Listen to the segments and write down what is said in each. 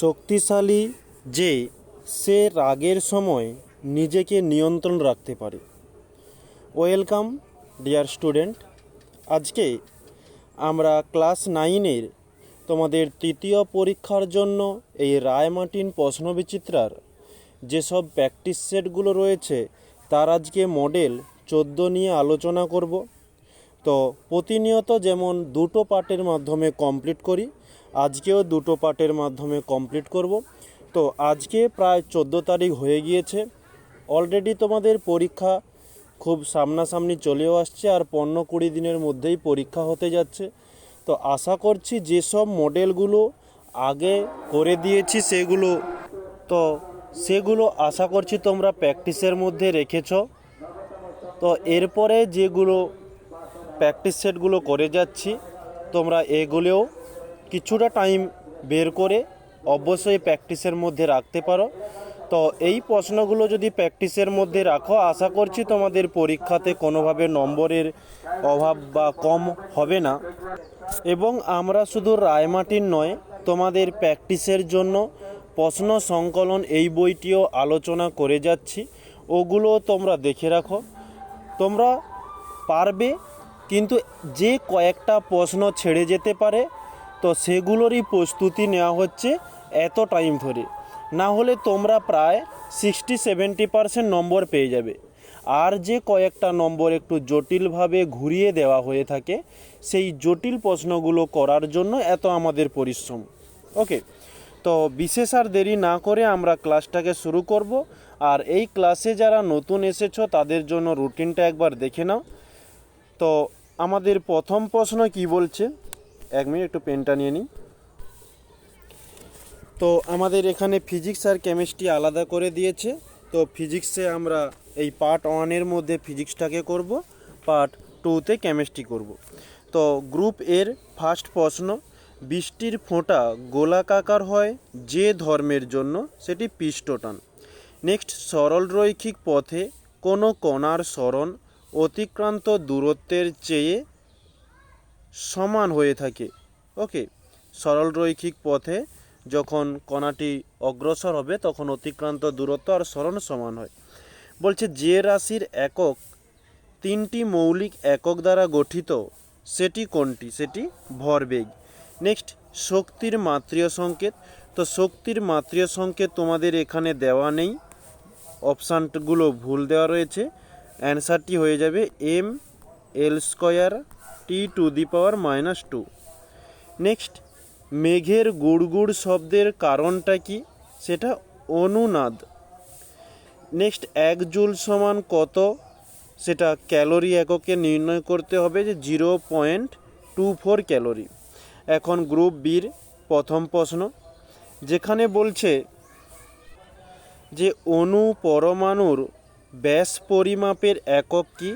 শক্তিশালী যে সে রাগের সময় নিজেকে নিয়ন্ত্রণ রাখতে পারে। Welcome, dear student. আজকে আমরা ক্লাস নাইনের তোমাদের তৃতীয় পরীক্ষার জন্য এই রায়মার্টিন প্রশ্নবিচিত্রার যেসব প্র্যাকটিস সেটগুলো রয়েছে, তার আজকে মডেল চোদ্দ নিয়ে আলোচনা করব। তো প্রতিনিয়ত যেমন দুটো পার্টের মাধ্যমে কমপ্লিট করি আজকেও দুটো পার্টের মাধ্যমে কমপ্লিট করব। তো আজকে প্রায় চোদ্দ তারিখ হয়ে গিয়েছে। অলরেডি তোমাদের পরীক্ষা খুব সামনাসামনি চলেও আসছে আর পনেরো কুড়ি দিনের মধ্যেই পরীক্ষা হতে যাচ্ছে। তো আশা করছি যেসব মডেলগুলো আগে করে দিয়েছি সেগুলো। তো সেগুলো আশা করছি তোমরা প্র্যাকটিসের মধ্যে রেখেছো। তো এরপরে যেগুলো প্র্যাকটিস সেটগুলো করে যাচ্ছি, তোমরা এগুলোও কিছুটা টাইম বের করে অবশ্যই প্র্যাকটিসের মধ্যে রাখতে পারো। তো এই প্রশ্নগুলো যদি প্র্যাকটিসের মধ্যে রাখো, আশা করছি তোমাদের পরীক্ষাতে কোনোভাবে নম্বরের অভাব বা কম হবে না। এবং আমরা শুধু রায়মাটির নয়, তোমাদের প্র্যাকটিসের জন্য প্রশ্ন সংকলন এই বইটিও আলোচনা করে যাচ্ছি। ওগুলো তোমরা দেখে রাখো। তোমরা পারবে, কিন্তু যে কয়েকটা প্রশ্ন ছেড়ে যেতে পারে তো সেগুলোরই প্রস্তুতি নেওয়া হচ্ছে এত টাইম ধরে। না হলে তোমরা প্রায় সিক্সটি সেভেন্টি পারসেন্ট নম্বর পেয়ে যাবে। আর যে কয়েকটা নম্বর একটু জটিলভাবে ঘুরিয়ে দেওয়া হয়ে থাকে, সেই জটিল প্রশ্নগুলো করার জন্য এত আমাদের পরিশ্রম। ওকে তো বিশেষ আর দেরি না করে আমরা ক্লাসটাকে শুরু করব। আর এই ক্লাসে যারা নতুন এসেছ, তাদের জন্য রুটিনটা একবার দেখে নাও। তো আমাদের প্রথম প্রশ্ন কি বলছে? এক মিনিট একটু পেনটা নিয়ে নিই। তো আমাদের এখানে ফিজিক্স আর কেমিস্ট্রি আলাদা করে দিয়েছে। তো ফিজিক্সে আমরা এই পার্ট ওয়ানের মধ্যে ফিজিক্সটাকে করব পার্ট টুতে কেমিস্ট্রি করব। তো গ্রুপ এর ফার্স্ট প্রশ্ন, বৃষ্টির ফোঁটা গোলাকাকার হয় যে ধর্মের জন্য? সেটি পিষ্টটান নেক্সট সরল রৈখিক পথে কোনো কণার স্মরণ অতিক্রান্ত দূরত্বের চেয়ে সমান হয়ে থাকে। ওকে? সরল রৈখিক পথে যখন কণাটি অগ্রসর হবে, তখন অতিক্রান্ত দূরত্ব আর স্মরণ সমান হয়। বলছে, যে রাশির একক, তিনটি মৌলিক একক দ্বারা গঠিত, সেটি কোনটি? সেটি ভরবেগ। নেক্সট, শক্তির মাত্রীয় সংকেত। তো শক্তির মাত্রীয় সংকেত তোমাদের এখানে দেওয়া নেই। অপশানগুলো ভুল দেওয়া রয়েছে। অ্যান্সারটি হয়ে যাবে, M L square T to the power minus two. Next, মেঘের গুড়গুড় শব্দের কারণটা কি? সেটা অনুনাদ। নেক্সট, এক জুল সমান কত? সেটা ক্যালোরি এককে নির্ণয় করতে হবে যে zero point two four calorie. এখন গ্রুপ বির প্রথম প্রশ্ন, যেখানে বলছে যে অণু পরমাণুর ব্যাস পরিমাপের একক কি?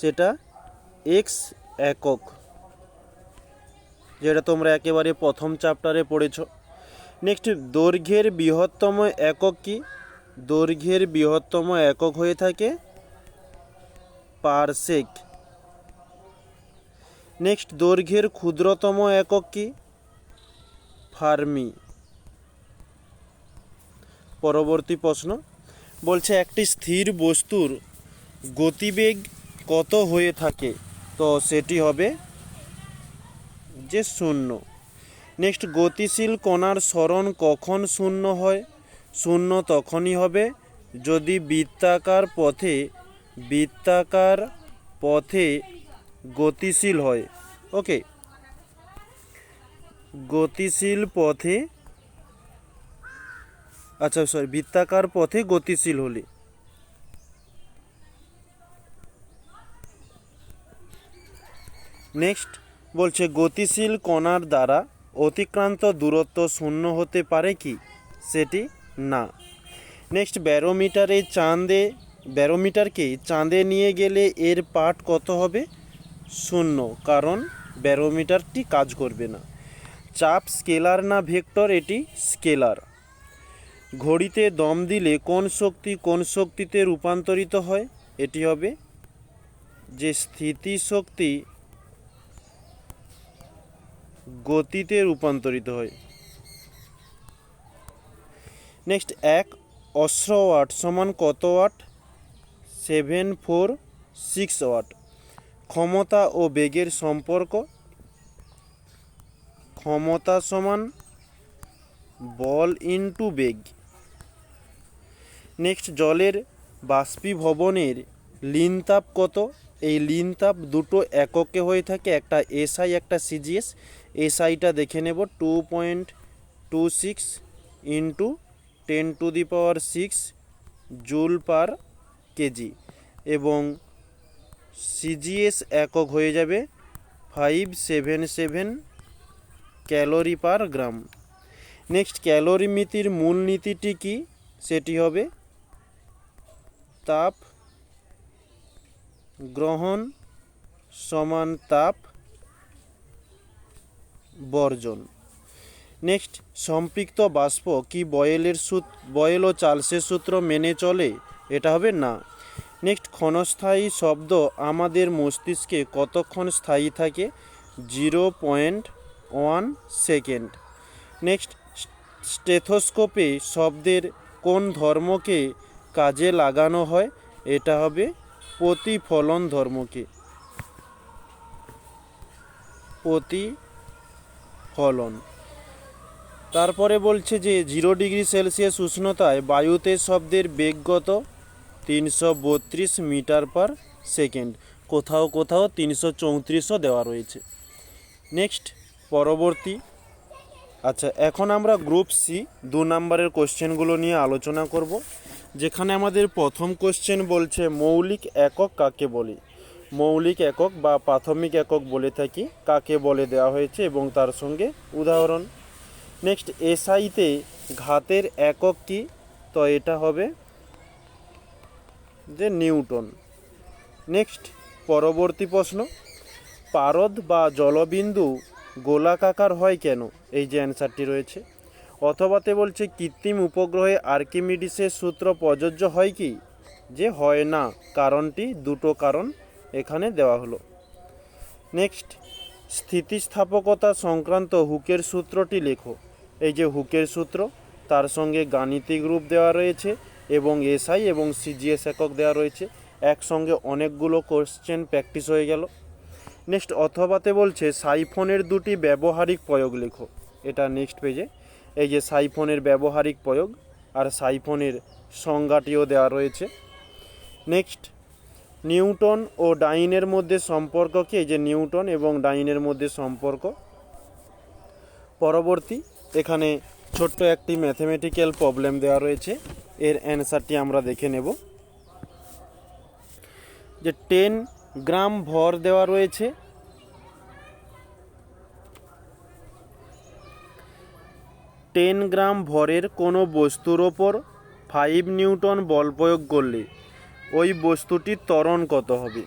সেটা এক্স একক, যেটা তোমরা একেবারে প্রথম চ্যাপ্টারে পড়েছ। নেক্সট দৈর্ঘ্যের বৃহত্তম একক কি? দৈর্ঘ্যের বৃহত্তম একক হয়ে থাকে পারসেক। নেক্সট দৈর্ঘ্যের ক্ষুদ্রতম একক কি? ফার্মি। পরবর্তী প্রশ্ন, বলছে একটি স্থির বস্তুর গতিবেগ কত হয়ে থাকে? তো সেটি হবে যে শূন্য। নেক্সট, গতিশীল কণার স্মরণ কখন শূন্য হয়? শূন্য তখনই হবে যদি বৃত্তাকার পথে বৃত্তাকার পথে গতিশীল হয়। ওকে। গতিশীল পথে আচ্ছা সরি বৃত্তাকার পথে গতিশীল হলে। নেক্সট বলছে, গতিশীল কণার দ্বারা অতিক্রান্ত দূরত্ব শূন্য হতে পারে কি? সেটি না। নেক্সট, ব্যারোমিটারে চাঁদে ব্যারোমিটারকে চাঁদে নিয়ে গেলে এর পাঠ কত হবে? শূন্য, কারণ ব্যারোমিটারটি কাজ করবে না। চাপ স্কেলার না ভেক্টর, এটি স্কেলার। ঘড়িতে দম দিলে কোন শক্তি কোন শক্তিতে রূপান্তরিত হয়? এটি হবে যে স্থিতিশক্তি গতিতে রূপান্তরিত হয়। নেক্সট এক অশ্র ওয়াট সমান কত watt? Seven four six watt. ক্ষমতা ও বেগের সম্পর্ক। ক্ষমতা সমান বল ইনটু বেগ। নেক্সট জলের বাষ্পীভবনের লিন তাপ কত? এই লিনতাপ দুটো এককে হয়ে থাকে, একটা এসআই একটা সিজিএস এসআইটা দেখে নেব two point two six into ten to the power six joule per kg এবং সিজিএস একক হয়ে যাবে five seven seven calorie per gram next calorie মিতির মূল নীতিটি কি? সেটি হবে তাপ গ্রহণ সমান তাপ বর্জন। নেক্সট, সম্পৃক্ত বাষ্প কি বয়েলের সূত, বয়েল ও চার্লসের সূত্র মেনে চলে? এটা হবে না। নেক্সট, ক্ষণস্থায়ী শব্দ আমাদের মস্তিষ্কে কতক্ষণ স্থায়ী থাকে? Zero point one second. Next, স্টেথোস্কোপে শব্দের কোন ধর্মকে কাজে লাগানো হয়? এটা হবে প্রতিফলন ধর্মকে। প্রতিফলন তারপরে বলছে যে, জিরো ডিগ্রি সেলসিয়াস উষ্ণতায় বায়ুতে শব্দের বেগগত তিনশো বত্রিশ মিটার পার সেকেন্ড। কোথাও কোথাও তিনশো চৌত্রিশও দেওয়া রয়েছে। নেক্সট, পরবর্তী। আচ্ছা এখন আমরা গ্রুপ সি, দু নম্বরের কোশ্চেনগুলো নিয়ে আলোচনা করব, যেখানে আমাদের প্রথম কোশ্চেন বলছে, মৌলিক একক কাকে বলে? মৌলিক একক বা প্রাথমিক একক বলে থাকি, কাকে বলে দেওয়া হয়েছে এবং তার সঙ্গে উদাহরণ। নেক্সট এসআইতে ঘাতের একক কি? তো এটা হবে যে নিউটন। নেক্সট পরবর্তী প্রশ্ন, পারদ বা জলবিন্দু গোলাকাকার হয় কেন? এই যে অ্যান্সারটি রয়েছে। অথবাতে বলছে, কৃত্রিম উপগ্রহে আর্কিমিডিসের সূত্র প্রযোজ্য হয় কি? যে হয় না, কারণটি দুটো কারণ। এখানে দেওয়া হলো। নেক্সট, স্থিতিস্থাপকতা সংক্রান্ত হুকের সূত্রটি লেখো। এই যে হুকের সূত্র, তার সঙ্গে গাণিতিক রূপ দেওয়া রয়েছে এবং এসআই এবং সিজিএস একক দেওয়া রয়েছে। একসঙ্গে অনেকগুলো কোশ্চেন প্র্যাকটিস হয়ে গেল। নেক্সট, অথবাতে বলছে, সাইফোনের দুটি ব্যবহারিক প্রয়োগ লেখো। এটা নেক্সট পেজে। এই যে সাইফোনের ব্যবহারিক প্রয়োগ আর সাইফোনের সংজ্ঞাটিও দেওয়া রয়েছে। নেক্সট নিউটন ও ডাইনের মধ্যে সম্পর্ক কি? যে নিউটন এবং ডাইনের মধ্যে সম্পর্ক। পরবর্তী, এখানে ছোট্ট একটি ম্যাথমেটিক্যাল প্রবলেম দেওয়া রয়েছে। এর অ্যান্সারটি আমরা দেখে নেব। যে টেন গ্রাম ভর দেওয়া রয়েছে। টেন গ্রাম ভরের কোনো বস্তুর ওপর ফাইভ নিউটন বল প্রয়োগ করলে ওই বস্তুটির ত্বরণ কত হবে?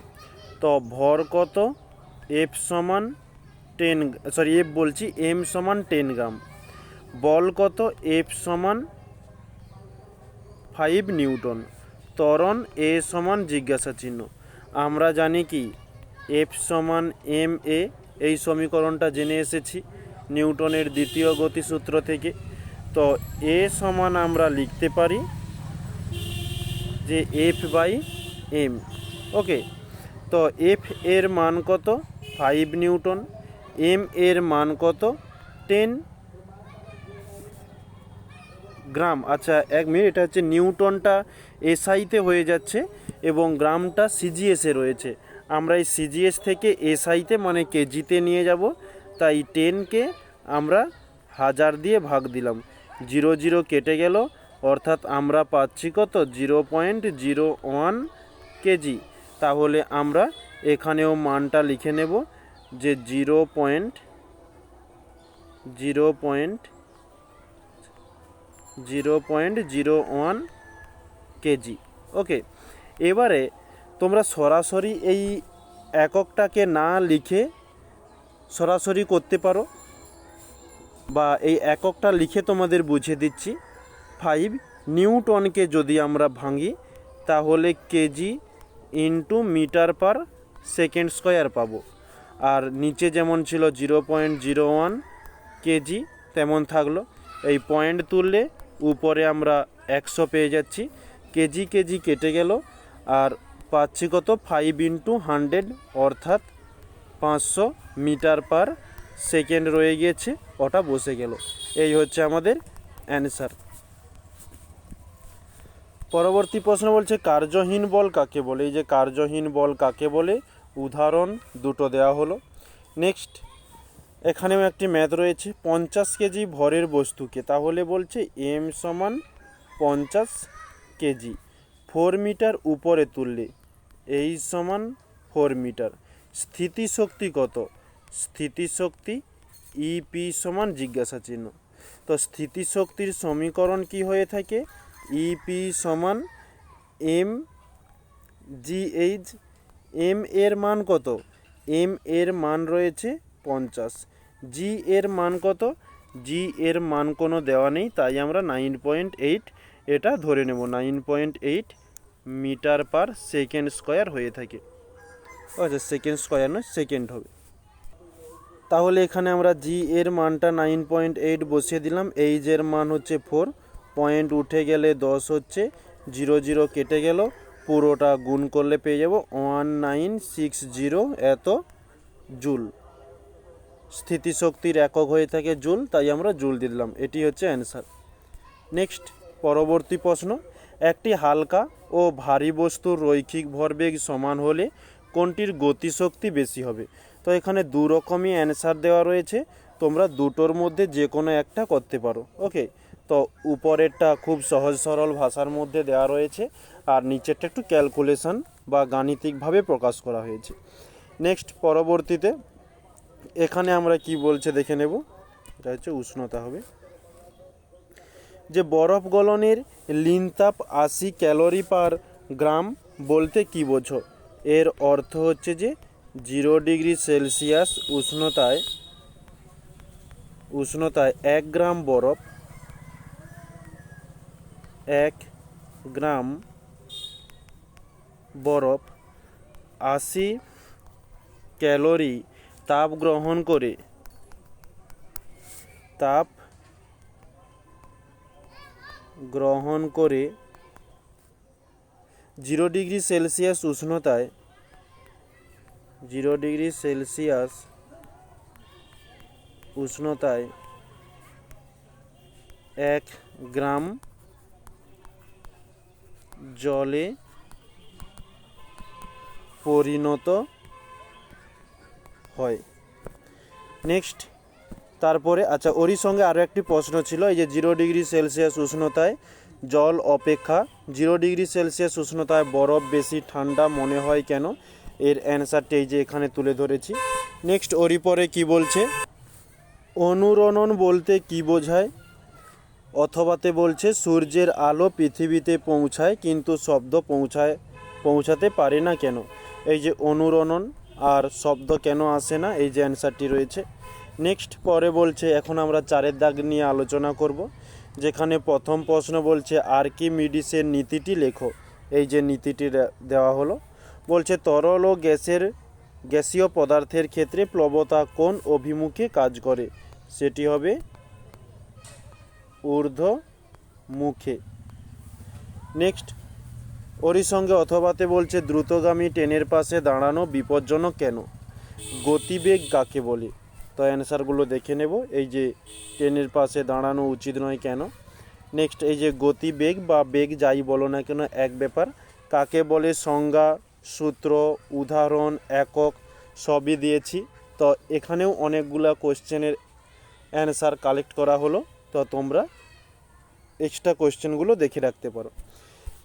তো ভর কত? এফ সমান টেন সরি এফ বলছি এম সমান টেন গ্রাম। বল কত? এফ সমান ফাইভ নিউটন। ত্বরণ এ সমান জিজ্ঞাসা চিহ্ন। আমরা জানি কি? এফ সমান এম এ এই সমীকরণটা জেনে এসেছি নিউটনের দ্বিতীয় গতিসূত্র থেকে। তো এ সমান আমরা লিখতে পারি যে এফ বাই এম ওকে তো এফ এর মান কত? Five Newton. এম এর মান কত? Ten gram. আচ্ছা এক মিনিট, এটা হচ্ছে নিউটনটা এসআইতে হয়ে যাচ্ছে এবং গ্রামটা সিজিএসে রয়েছে। আমরা এই সিজিএস থেকে এসআইতে মানে কেজিতে নিয়ে যাব। তাই টেনকে আমরা হাজার দিয়ে ভাগ দিলাম। জিরো জিরো কেটে গেল। অর্থাৎ আমরা পাচ্ছি কত? Zero point zero one kg. তাহলে আমরা এখানেও মানটা লিখে নেব যে zero point zero point zero point zero one kg. Okay, এবারে তোমরা সরাসরি এই এককটাকে না লিখে সরাসরি করতে পারো, বা এই এককটা লিখে তোমাদের বুঝিয়ে দিচ্ছি। ফাইভ নিউটনকে যদি আমরা ভাঙি, তাহলে kg into metre per second square পাবো। আর নিচে যেমন ছিল zero point zero one kg তেমন থাকল। এই পয়েন্ট তুললে উপরে আমরা একশো পেয়ে যাচ্ছি। কেজি কেজি কেটে গেল। আর পাচ্ছি কত? ফাইভ ইন্টু হান্ড্রেড অর্থাৎ পাঁচশো মিটার পার সেকেন্ড রয়ে গিয়েছে। ওটা বসে গেল। এই হচ্ছে আমাদের অ্যান্সার পরবর্তী প্রশ্ন বলছে, কার্যহীন বল কাকে বলে? এই যে কার্যহীন বল কাকে বলে? উদাহরণ দুটো দেওয়া হলো। নেক্সট, এখানেও একটি ম্যাথ রয়েছে, পঞ্চাশ কেজি ভরের বস্তুকে। তাহলে বলছে, এম সমান পঞ্চাশ কেজি। ফোর মিটার উপরে তুললে, এই সমান ফোর মিটার। স্থিতিশক্তি কত? স্থিতিশক্তি ইপি সমান জিজ্ঞাসা চিহ্ন তো স্থিতিশক্তির সমীকরণ কি হয়ে থাকে? ইপি সমান এম জিএইচ এম এর মান কত? এম এর মান রয়েছে পঞ্চাশ। জি এর মান কত? জি এর মান কোনো দেওয়া নেই, তাই আমরা নাইন পয়েন্ট এইট এটা ধরে নেব। Nine point eight metre per second square হয়ে থাকে। আচ্ছা সেকেন্ড স্কোয়ার নয়, সেকেন্ড হবে। তাহলে এখানে আমরা জি এর মানটা নাইন পয়েন্ট এইট বসিয়ে দিলাম। এইচ এর মান হচ্ছে ফোর পয়েন্ট উঠে গেলে দশ হচ্ছে, জিরো জিরো কেটে গেল, পুরোটা গুণ করলে পেয়ে যাব ওয়ান নাইন সিক্স জিরো এত জুল। স্থিতিশক্তির একক হয়ে থাকে জুল, তাই আমরা জুল দিলাম, এটি হচ্ছে অ্যান্সার। নেক্সট, পরবর্তী প্রশ্ন, একটি হালকা ও ভারী বস্তুর রৈখিক ভরবেগ সমান হলে কোনটির গতিশক্তি বেশি হবে? তো এখানে দু রকমই অ্যান্সার দেওয়া রয়েছে, তোমরা দুটোর মধ্যে যে কোনো একটা করতে পারো। ওকে তো উপরেরটা খুব সহজ সরল ভাষার মধ্যে দেওয়া রয়েছে আর নিচেরটা একটু ক্যালকুলেশন বা গাণিতিকভাবে প্রকাশ করা হয়েছে। নেক্সট পরবর্তীতে এখানে আমরা কি বলছে দেখে নেব। এটা হচ্ছে উষ্ণতা হবে। যে বরফ গলনের লিনতাপ আশি ক্যালোরি পার গ্রাম বলতে কি বোঝো? এর অর্থ হচ্ছে যে জিরো ডিগ্রি সেলসিয়াস উষ্ণতায় উষ্ণতায় এক গ্রাম বরফ এক গ্রাম বরফ আশি ক্যালোরি তাপ গ্রহণ করে। তাপ গ্রহণ করে জিরো ডিগ্রি সেলসিয়াস উষ্ণতায়, জিরো ডিগ্রি সেলসিয়াস উষ্ণতায় এক গ্রাম জলে পরিণত হয়। নেক্সট তারপরে আচ্ছা ওরই সঙ্গে আরও একটি প্রশ্ন ছিল, এই যে জিরো ডিগ্রি সেলসিয়াস উষ্ণতায় জল অপেক্ষা জিরো ডিগ্রি সেলসিয়াস উষ্ণতায় বরফ বেশি, ঠান্ডা মনে হয় কেন? এর অ্যান্সারটি এই যে এখানে তুলে ধরেছি। নেক্সট ওরই পরে কি বলছে? অনুরণন বলতে কি বোঝায়? অথবাতে বলছে, সূর্যের আলো পৃথিবীতে পৌঁছায়, কিন্তু শব্দ পৌঁছায়, পৌঁছাতে পারে না কেন? এই যে অনুরণন, আর শব্দ কেন আসে না? এই যে অ্যান্সারটি রয়েছে। নেক্সট পরে বলছে, এখন আমরা চারের দাগ নিয়ে আলোচনা করব, যেখানে প্রথম প্রশ্ন বলছে আর কি মিডিসের নীতিটি লেখো। এই যে নীতিটি দেওয়া হলো। বলছে, তরল ও গ্যাসের, গ্যাসীয় পদার্থের ক্ষেত্রে প্লবতা কোন অভিমুখে কাজ করে? সেটি হবে ঊর্ধ্ব মুখে। নেক্সট ওরই সঙ্গে অথবাতে বলছে, দ্রুতগামী ট্রেনের পাশে দাঁড়ানো বিপজ্জনক কেন? গতিবেগ কাকে বলে? তো অ্যান্সারগুলো দেখে নেব। এই যে ট্রেনের পাশে দাঁড়ানো উচিত নয় কেন? নেক্সট এই যে গতিবেগ বা বেগ যাই বলো না কেন, এক ব্যাপার। কাকে বলে? সংজ্ঞা, সূত্র, উদাহরণ, একক, সবই দিয়েছি। তো এখানেও অনেকগুলা কোশ্চেনের অ্যান্সার কালেক্ট করা হলো। তো তোমরা এক্সট্রা কোশ্চেনগুলো দেখে রাখতে পারো।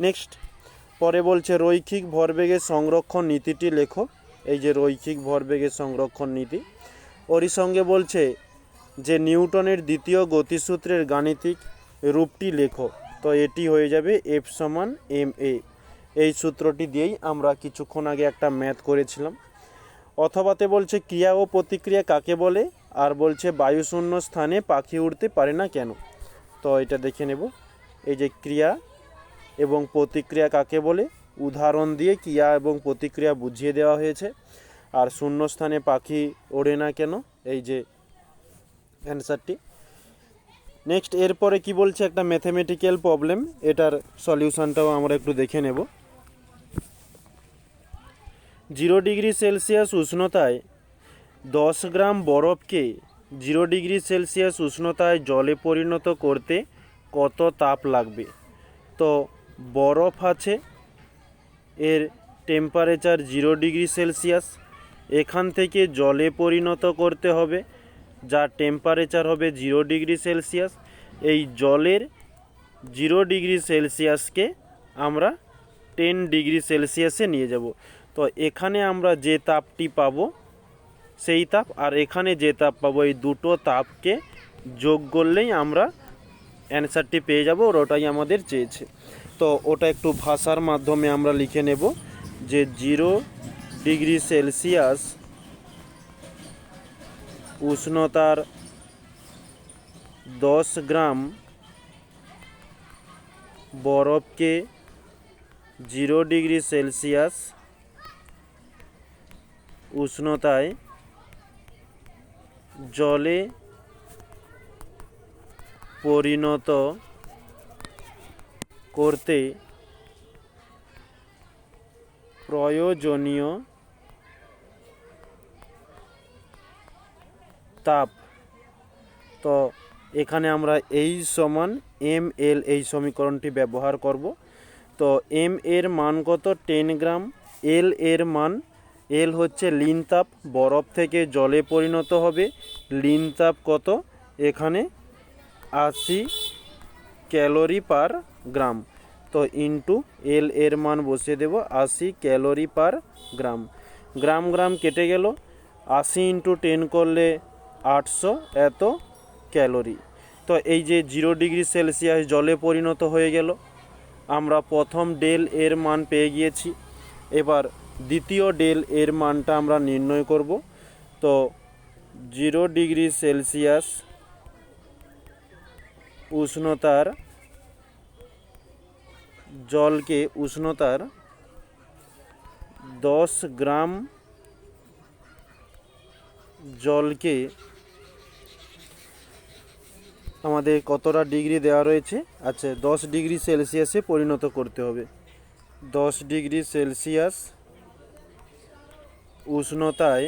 নেক্সট পরে বলছে, রৈখিক ভরবেগের সংরক্ষণ নীতিটি লেখো। এই যে রৈখিক ভরবেগের সংরক্ষণ নীতি। ওরই সঙ্গে বলছে যে, নিউটনের দ্বিতীয় গতিসূত্রের গাণিতিক রূপটি লেখো। তো এটি হয়ে যাবে এফ সমান এম এ। এই সূত্রটি দিয়েই আমরা কিছুক্ষণ আগে একটা ম্যাথ করেছিলাম। অথবাতে বলছে, ক্রিয়া ও প্রতিক্রিয়া কাকে বলে? আর বলছে, বায়ুশূন্য স্থানে পাখি উড়তে পারে না কেন? তো এটা দেখে নেব। এই যে ক্রিয়া এবং প্রতিক্রিয়া কাকে বলে? উদাহরণ দিয়ে ক্রিয়া এবং প্রতিক্রিয়া বুঝিয়ে দেওয়া হয়েছে। আর শূন্যস্থানে পাখি ওড়ে না কেন? এই যে অ্যান্সারটি নেক্সট এরপরে কি বলছে? একটা ম্যাথামেটিক্যাল প্রবলেম এটার সলিউশনটাও আমরা একটু দেখে নেব। জিরো ডিগ্রি সেলসিয়াস উষ্ণতায় দশ গ্রাম বরফকে জিরো ডিগ্রি সেলসিয়াস উষ্ণতায় জলে পরিণত করতে কত তাপ লাগবে? তো বরফ আছে, এর টেম্পারেচার জিরো ডিগ্রি সেলসিয়াস, এখান থেকে জলে পরিণত করতে হবে যার টেম্পারেচার হবে জিরো ডিগ্রি সেলসিয়াস। এই জলের জিরো ডিগ্রি সেলসিয়াসকে আমরা টেন ডিগ্রি সেলসিয়াসে নিয়ে যাব। তো এখানে আমরা যে তাপটি পাবো সেই তাপ, আর এখানে যে তাপ পাবো, এই দুটো তাপকে যোগ করলেই আমরা অ্যান্সারটি পেয়ে যাব, আর ওটাই আমাদের চেয়েছে। তো ওটা একটু ভাষার মাধ্যমে আমরা লিখে নেব যে জিরো ডিগ্রি সেলসিয়াস উষ্ণতার দশ গ্রাম বরফকে জিরো ডিগ্রি সেলসিয়াস উষ্ণতায় জলে পরিণত করতে প্রয়োজনীয় তাপ। তো এখানে আমরা এই সমান এম এল এই সমীকরণটি ব্যবহার করব। তো এম এর মান কত? টেন গ্রাম। এল এর মান এল হচ্ছে লিন তাপ, বরফ থেকে জলে পরিণত হবে। লিন তাপ কত? এখানে আশি ক্যালোরি পার গ্রাম। তো ইন্টু এল এর মান বসিয়ে দেব, আশি ক্যালোরি পার গ্রাম। গ্রাম গ্রাম কেটে গেল। আশি ইন্টু টেন করলে আটশো, এত ক্যালোরি। তো এই যে জিরো ডিগ্রি সেলসিয়াস জলে পরিণত হয়ে গেল। আমরা প্রথম ডেল এর মান পেয়ে গিয়েছি। এবার দ্বিতীয় ডেল এর মানটা আমরা নির্ণয় করব। তো জিরো ডিগ্রি সেলসিয়াস উষ্ণতার জলকে উষ্ণতার দশ গ্রাম জলকে আমাদের কতটা ডিগ্রি দেওয়া রয়েছে? আচ্ছা দশ ডিগ্রি সেলসিয়াসে পরিণত করতে হবে। দশ ডিগ্রি সেলসিয়াস উষ্ণতায়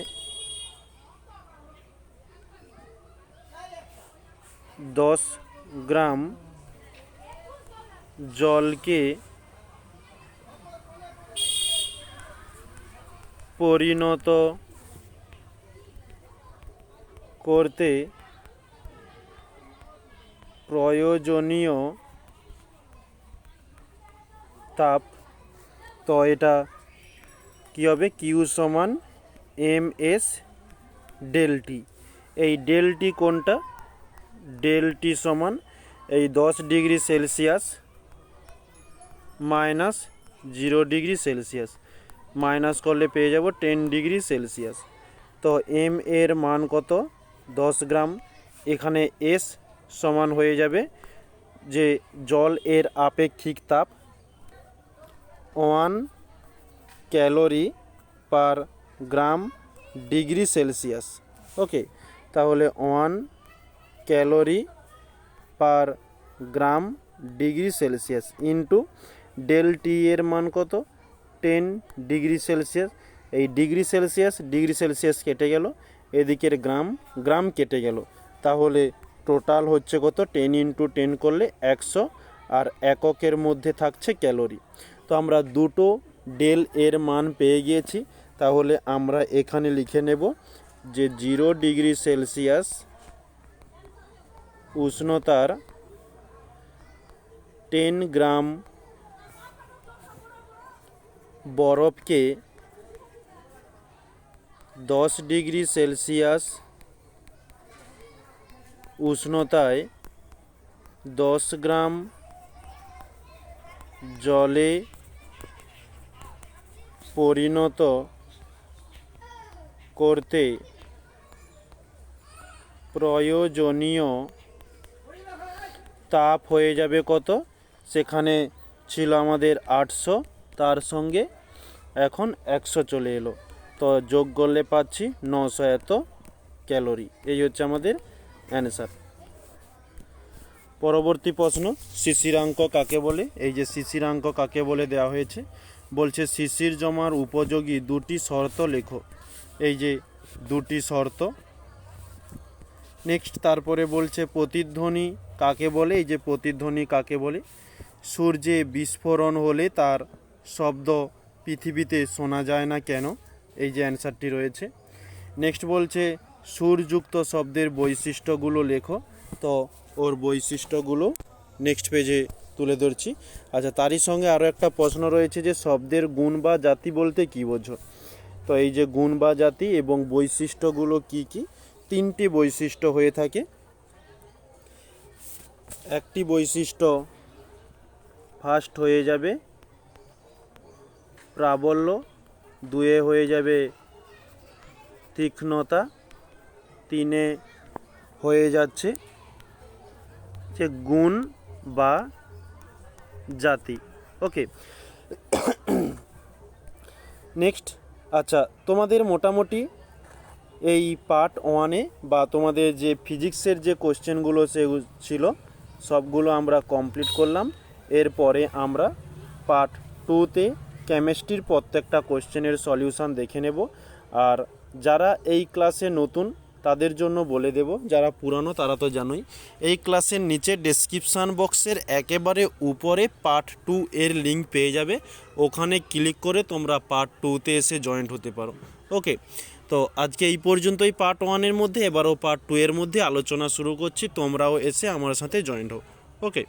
দশ গ্রাম জলকে পরিণত করতে প্রয়োজনীয় তাপ তো এটা কী হবে? কিউ সমান এম এস ডেলটি এই ডেলটি কোনটা? ডেলটি সমান এই দশ degree Celsius minus zero degree Celsius. Minus করলে পেয়ে যাব টেন ডিগ্রি সেলসিয়াস। তো এম এর মান কত? দশ গ্রাম। এখানে এস সমান হয়ে যাবে যে জল এর আপেক্ষিক তাপ one calorie per gram degree Celsius. Okay, তাহলে one calorie per gram degree Celsius into del T এর মান কত? Ten degree Celsius. এই ডিগ্রি সেলসিয়াস ডিগ্রি সেলসিয়াস কেটে গেল, এদিকের গ্রাম গ্রাম কেটে গেল। তাহলে টোটাল হচ্ছে কত? টেন ইন্টু টেন করলে একশো, আর এককের মধ্যে থাকছে ক্যালোরি। তো আমরা দুটো ডেল এর মান পেয়ে গিয়েছি। তাহলে আমরা এখানে লিখে নেব যে জিরো ডিগ্রি সেলসিয়াস উষ্ণতার টেন গ্রাম বরফকে দশ ডিগ্রি সেলসিয়াস উষ্ণতায় দশ গ্রাম জলে পরিণত করতে প্রয়োজনীয় তাপ হয়ে যাবে কত? সেখানে ছিল আমাদের আটশো, তার সঙ্গে এখন একশো চলে এলো। তো যোগ করলে পাচ্ছি নশো এত ক্যালোরি। এই হচ্ছে আমাদের অ্যান্সার। পরবর্তী প্রশ্ন শিশিরাঙ্ক কাকে বলে? এই যে শিশিরাঙ্ক কাকে বলে দেওয়া হয়েছে? বলছে, শিশির জমার উপযোগী দুটি শর্ত লেখো। এই যে দুটি শর্ত। নেক্সট তারপরে বলছে প্রতিধ্বনি কাকে বলে? এই যে প্রতিধ্বনি কাকে বলে? সূর্যে বিস্ফোরণ হলে তার শব্দ পৃথিবীতে শোনা যায় না কেন? এই যে অ্যান্সারটি রয়েছে। নেক্সট বলছে সুরযুক্ত শব্দের বৈশিষ্ট্যগুলো লেখো। তো ওর বৈশিষ্ট্যগুলো নেক্সট পেজে তুলে ধরছি। আচ্ছা তারই সঙ্গে আরও একটা প্রশ্ন রয়েছে যে শব্দের গুণ বা জাতি বলতে কী বোঝো? তো এই যে গুণ বা জাতি এবং বৈশিষ্ট্যগুলো কি কি? তিনটি বৈশিষ্ট্য হয়ে থাকে। একটি বৈশিষ্ট্য ফার্স্ট হয়ে যাবে প্রাবল্য, দুয়ে হয়ে যাবে তীক্ষ্ণতা, তিনে হয়ে যাচ্ছে যে গুণ বা জাতি। ওকে। নেক্সট। আচ্ছা তোমাদের মোটামুটি এই পার্ট ওয়ানে বা তোমাদের যে ফিজিক্সের যে কোশ্চেনগুলো সে ছিল, সবগুলো আমরা কমপ্লিট করলাম। এরপরে আমরা পার্ট টুতে কেমিস্ট্রির প্রত্যেকটা কোশ্চেনের সলিউশান দেখে নেব। আর যারা এই ক্লাসে নতুন তাদের জন্য বলে দেব, যারা পুরানো তারা তো জানোই। এই ক্লাসের নিচে ডেসক্রিপশান বক্সের একেবারে উপরে পার্ট টু এর লিঙ্ক পেয়ে যাবে। ওখানে ক্লিক করে তোমরা পার্ট টুতে এসে জয়েন্ট হতে পারো। ওকে তো আজকে এই পর্যন্তই পার্ট ওয়ানের মধ্যে, এবারও পার্ট টু এর মধ্যে আলোচনা শুরু করছি। তোমরাও এসে আমার সাথে জয়েন্ট হও। ওকে